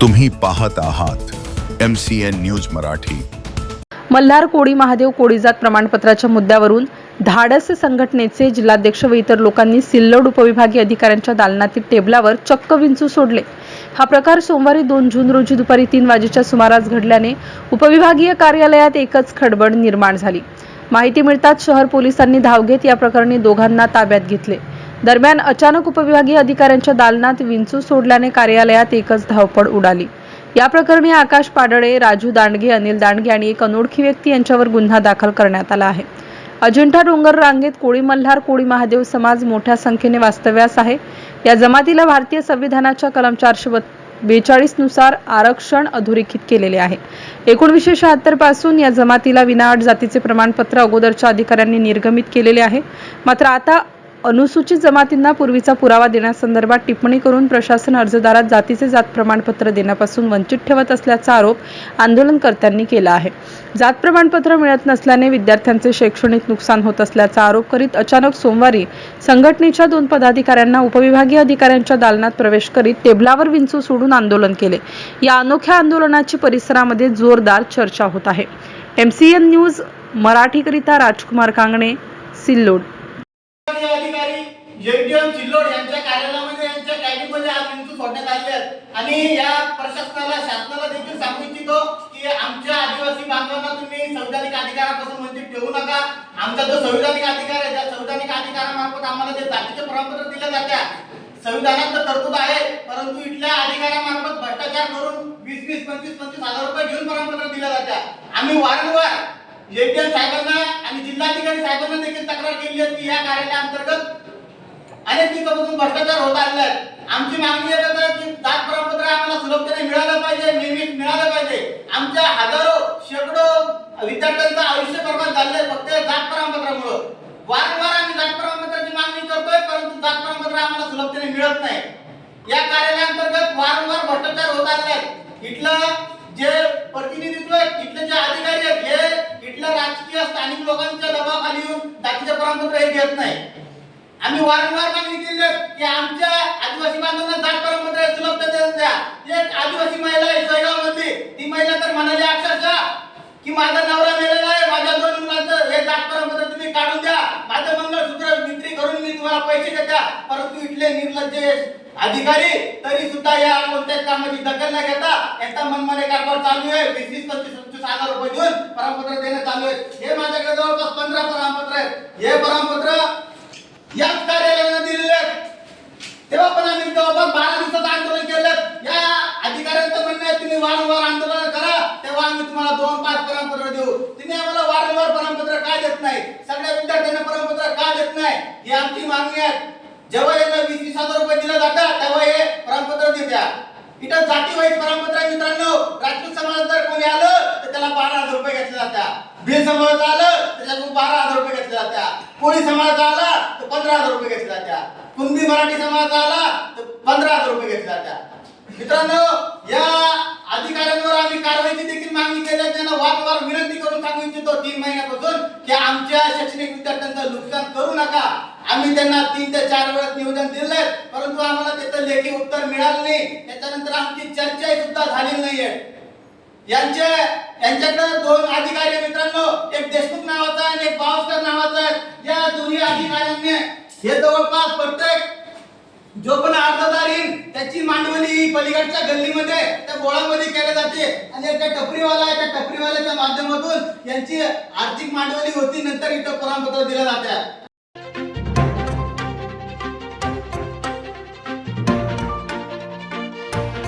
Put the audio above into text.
तुम्ही पाहत आहात M C N news Marathi. Malhar Koli Mahadev कोळीजात प्रमाणपत्राच्या मुद्द्यावरून धाडस संघटनेचे जिल्हाध्यक्ष व इतर लोकांनी सिल्लोड उपविभागीय अधिकाऱ्यांच्या दालनातील टेबलावर चक्क विंचू सोडले. हा प्रकार सोमवारी दोन जून रोजी दुपारी तीन वाजेच्या सुमारास घडल्याने उपविभागीय कार्यालयात एकच खडबड निर्माण झाली. माहिती मिळताच शहर पोलिसांनी धाव घेत या प्रकरणी दोघांना ताब्यात घेतले. दरम्यान अचानक उपविभागीय अधिकाऱ्यांच्या दालनात विंचू सोडल्याने कार्यालयात एकच धावपळ उडाली. या प्रकरणी आकाश पाडळे राजू दांडगे अनिल दांडगे आणि एक अनोळखी व्यक्ती यांच्यावर गुन्हा दाखल करण्यात आला आहे. अजिंठा डोंगर रांगेत कोळी मल्हार कोळी महादेव समाज मोठ्या संख्येने वास्तव्यास आहे. या जमातीला भारतीय संविधानाच्या कलम चारशे बेचाळीसनुसार आरक्षण अधोरेखित केलेले आहे. एकोणीसशे शहात्तरपासून या जमातीला विनाअट जातीचे प्रमाणपत्र अगोदरच्या अधिकाऱ्यांनी निर्गमित केलेले आहे. मात्र आता अनुसूचित जमातींना पूर्वीचा पुरावा देण्यासंदर्भात टिप्पणी करून प्रशासन अर्जदारात जातीचे जात प्रमाणपत्र देण्यापासून वंचित ठेवत असल्याचा आरोप आंदोलनकर्त्यांनी केला आहे. जात प्रमाणपत्र मिळत नसल्याने विद्यार्थ्यांचे शैक्षणिक नुकसान होत असल्याचा आरोप करीत अचानक सोमवारी संघटनेच्या दोन पदाधिकाऱ्यांना उपविभागीय अधिकाऱ्यांच्या दालनात प्रवेश करीत टेबलावर विंचू सोडून आंदोलन केले. या अनोख्या आंदोलनाची परिसरामध्ये जोरदार चर्चा होत आहे. एमसीएन न्यूज मराठीकरिता राजकुमार कांगणे सिल्लोड. अधिकारी जेटीएम सिल्लोड यांच्या कार्यालयामध्ये यांच्या कॅबिनमध्ये आज विंचू सोडण्यात आले आहेत. आणि या प्रशासनाला शासनाला देखील सांगू इच्छितो की आमच्या आदिवासी बांधवांना तुम्ही संविधानिक अधिकारापासून वंचित ठेवू नका. आमचा जो संविधानिक अधिकार आहे त्या संविधानिक अधिकारामार्फत आम्हाला जे जातीचे प्रमाणपत्र दिले जात्या संविधानात तर तरतूद आहे परंतु इथल्या अधिकाऱ्यामार्फत भ्रष्टाचार करून वीस वीस पंचवीस पंचवीस हजार रुपये घेऊन प्रमाणपत्र दिल्या जात्या. आम्ही वारंवार एटीएम साहेबांना आणि जिल्हाधिकारी साहेबांना देखील तक्रार केली आहे की या कार्यालयाअंतर्गत अनेक दिवसापासून भ्रष्टाचार होत आलेला आमची मागणी एकच आहे की जात प्रमाणपत्र आम्हाला सुलभतेने मिळालं पाहिजे नियमित मिळालं पाहिजे. आमच्या हजारो शेकडो विद्यार्थ्यांचं आयुष्य बर्बाद झालंय फक्त जात प्रमाणपत्रामुळं वारंवार आम्ही जात प्रमाणपत्राची मागणी करतोय परंतु जात प्रमाणपत्र आम्हाला सुलभतेने मिळत नाही. या कार्यालयांतर्गत वारंवार भ्रष्टाचार होत आलेले आहेत इथलं जे प्रतिनिधित्व आहे इथले जे अधिकारी आहेत हे इथल्या राजकीय स्थानिक लोकांच्या दबावाखाली येऊन जातीचे प्रमाणपत्र हे घेत नाही. आम्ही वारंवार मागणी केली की आमच्या आदिवासी बांधवांना जात परंपरा सुलभता द्या. एक आदिवासी महिला आहे जळगाव मधली ती महिला तर म्हणाली अक्षरशः की माझा नवरा मेलेला आहे माझ्या दोन मुलांचं हे जात परंपरा तुम्ही काढून द्या. माझं मंगळसूत्र विक्री करून मी तुम्हाला पैसे देत्या. परंतु इथले निर्लज्ज अधिकारी तरी सुद्धा या कोणत्याच कामाची दखल न घेता यांचा मनमाने कारभार चालू आहे. वीस वीस पंचवीस पंचवीस हजार रुपये देऊन प्रमाणपत्र देणं चालू आहे. हे माझ्याकडे जवळपास पंधरा प्रमाणपत्र आहेत. हे प्रमाणपत्र याच कार्यालयानं दिलेले. तेव्हा पण आम्ही जवळपास बारा दिवसाचं आंदोलन केलं. या अधिकाऱ्यांचं म्हणणं आहे तुम्ही वारंवार आंदोलन करा. तेव्हा आम्ही तुम्हाला दोन पाच प्रमाणपत्र देऊ. तुम्ही आम्हाला वारंवार परमपत्र का देत नाही? सगळ्या विद्यार्थ्यांना प्रमाणपत्र का देत नाही? ही आमची मागणी आहे. जेव्हा यांना वीस वीस हजार रुपये दिले जातात तेव्हा हे प्रमाणपत्र देत्या इथं जाती वाईज प्रमाणपत्र मित्रांनो. राजपूत समाजात जर कोणी आलं त्याला बारा हजार रुपये घेतले जातात. भिल समाज आलं त्याच्यातून बारा हजार रुपये घेतले जातात. कोळी समाज आला तर पंधरा हजार रुपये घेतले जातात. कुणबी मराठी समाज आला तर पंधरा हजार रुपये घेतले जातात. मित्रांनो या अधिकाऱ्यांवर आम्ही कारवाईची देखील मागणी केली त्यांना वारंवार विनंती करून सांगू इच्छितो तीन महिन्यापासून की आमच्या शैक्षणिक विद्यार्थ्यांचं नुकसान करू नका. आम्ही त्यांना तीन ते चार वेळेस निवेदन दिलंय परंतु आम्हाला त्याचं लेखी उत्तर मिळालं नाही. त्याच्यानंतर आमची चर्चा सुद्धा झालेली नाहीये. यांचे त्यांच्याकडे दोन अधिकारी मित्रांनो. एक देशमुख नावाचा आहे आणि एक बावस्कर नावाचा आहे. या दोन्ही अधिकाऱ्यांनी हे जवळपास प्रत्येक जो पण अर्जदार येईल त्याची मांडवली पलीकडच्या गल्लीमध्ये त्या बोळामध्ये केल्या जाते. आणि त्या टपरीवाला आहे त्या टपरीवाल्याच्या माध्यमातून यांची आर्थिक मांडवली होती. नंतर इथं प्रमाणपत्र दिलं जाते.